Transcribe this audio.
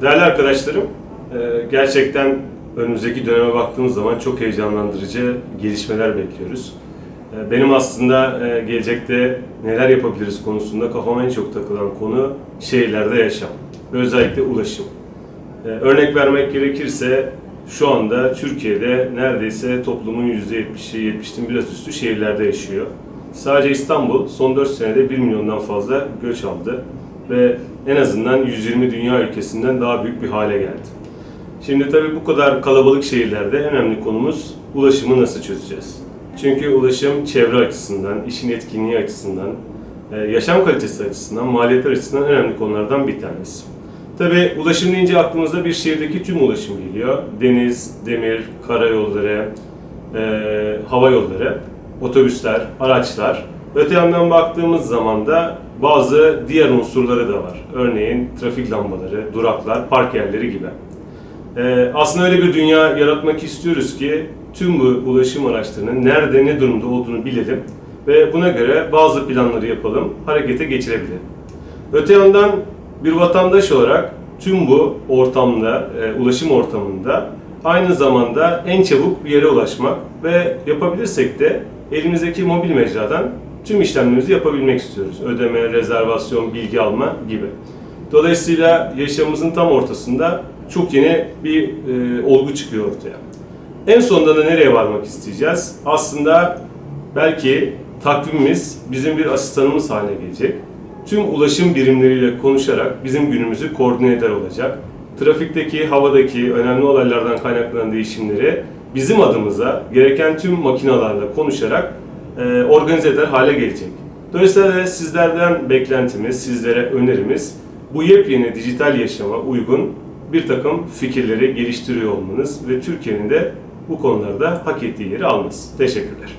Değerli arkadaşlarım, e, gerçekten önümüzdeki döneme baktığımız zaman çok heyecanlandırıcı gelişmeler bekliyoruz. E, Benim aslında e, gelecekte neler yapabiliriz konusunda kafama en çok takılan konu şehirlerde yaşam özellikle ulaşım. Örnek vermek gerekirse şu anda Türkiye'de neredeyse toplumun %70'i 70'in biraz üstü şehirlerde yaşıyor. Sadece İstanbul son 4 senede 1 milyondan fazla göç aldı ve en azından 120 dünya ülkesinden daha büyük bir hale geldi. Şimdi tabii bu kadar kalabalık şehirlerde en önemli konumuz ulaşımı nasıl çözeceğiz? Çünkü ulaşım çevre açısından, işin etkinliği açısından, e, yaşam kalitesi açısından, maliyetler açısından önemli konulardan bir tanesi. Tabii ulaşım deyince aklımıza bir şehirdeki tüm ulaşım geliyor. Deniz, demir, karayolları, e, hava yolları, otobüsler, araçlar. Öte yandan baktığımız zaman da bazı diğer unsurları da var. Örneğin trafik lambaları, duraklar, park yerleri gibi. Ee, aslında öyle bir dünya yaratmak istiyoruz ki tüm bu ulaşım araçlarının nerede ne durumda olduğunu bilelim ve buna göre bazı planları yapalım, harekete geçirebilelim. Öte yandan bir vatandaş olarak tüm bu ortamda, e, ulaşım ortamında aynı zamanda en çabuk bir yere ulaşmak ve yapabilirsek de elimizdeki mobil mecradan tüm işlemlerimizi yapabilmek istiyoruz. Ödeme, rezervasyon, bilgi alma gibi. Dolayısıyla yaşamımızın tam ortasında çok yeni bir e, olgu çıkıyor ortaya. En sonunda da nereye varmak isteyeceğiz? Aslında belki takvimimiz bizim bir asistanımız haline gelecek. Tüm ulaşım birimleriyle konuşarak bizim günümüzü koordine eder olacak. Trafikteki, havadaki önemli olaylardan kaynaklanan değişimleri bizim adımıza gereken tüm makinalarla konuşarak e, organize eder hale gelecek. Dolayısıyla sizlerden beklentimiz, sizlere önerimiz bu yepyeni dijital yaşama uygun bir takım fikirleri geliştiriyor olmanız ve Türkiye'nin de bu konularda hak ettiği yeri alması. Teşekkürler.